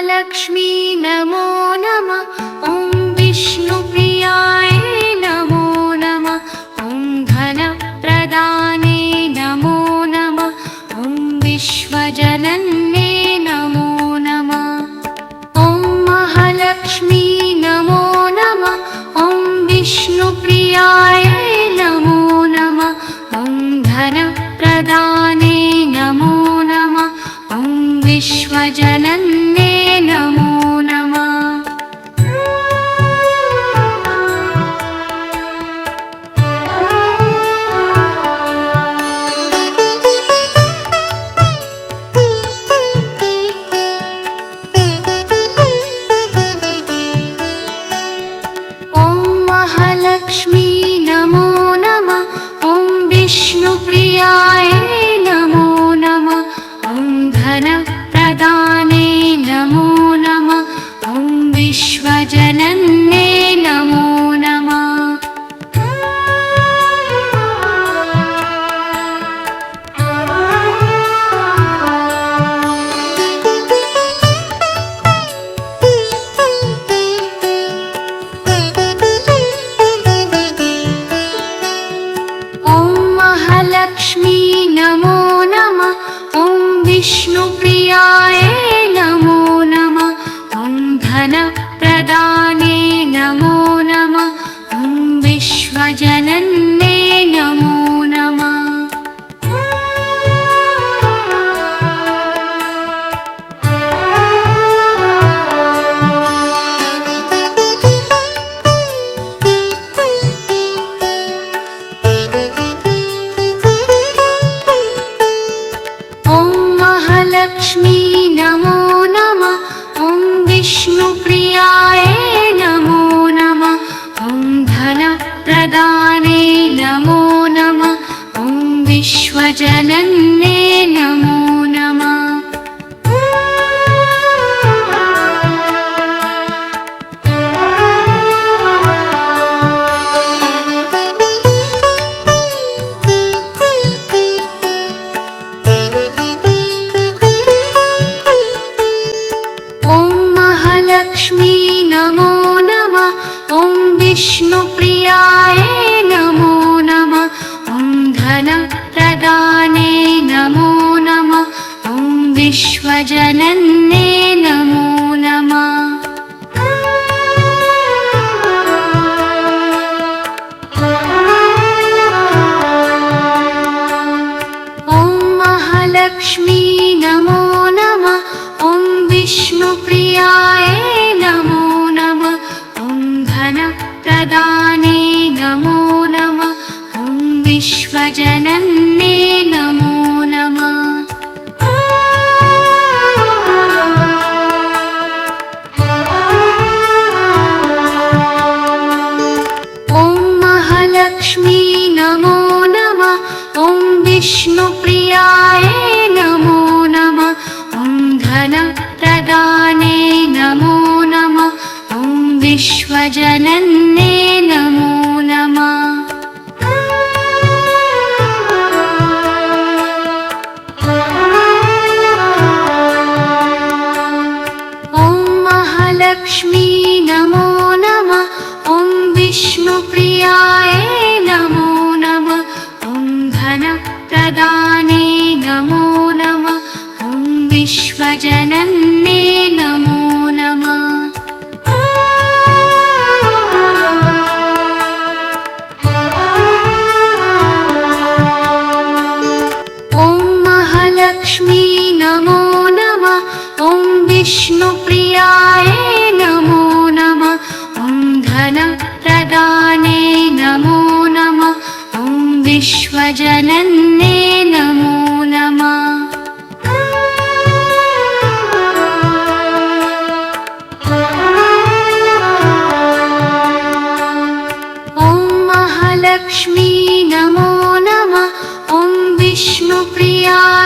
महालक्ष्मी नमो नमः। ॐ विष्णुप्रियाय नमो नमः। ॐ धनप्रदाने नमो नमः। ॐ विश्वजनन्ने नमो नमः। ॐ महालक्ष्मी नमो नमः। ॐ विष्णुप्रियाय नमो नमः। धनप्रदाने नमो नमः। ॐ विश्वजनन्ने नमो ॐ महालक्ष्मी नमो नमः। ॐ विष्णुप्रिया ॐ विश्वजनन्ये नमो नमः। ॐ महालक्ष्मी नमो नमः। ॐ विष्णुप्रियाय ॐ विश्वजनन्ये नमो नमः। ॐ महालक्ष्मी नमो नमः। ॐ विष्णुप्रियाय नमो नमः। ॐ धनप्रदाने नमो नमः। विश्वजनन्ये विश्वजनन्ये नमो नमः। ॐ महालक्ष्मी नमो नमः। ॐ विष्णुप्रियाय नमो नमः। ॐ धनप्रदाने नमो नमः। ॐ विश्वजनन्ये विष्णुप्रियाय नमो नमः। ॐ धनप्रदाने नमो नमः। ॐ विश्वजनन्ये नमो नमः। ॐ महालक्ष्मी नमो नमः। ॐ विष्णुप्रियाय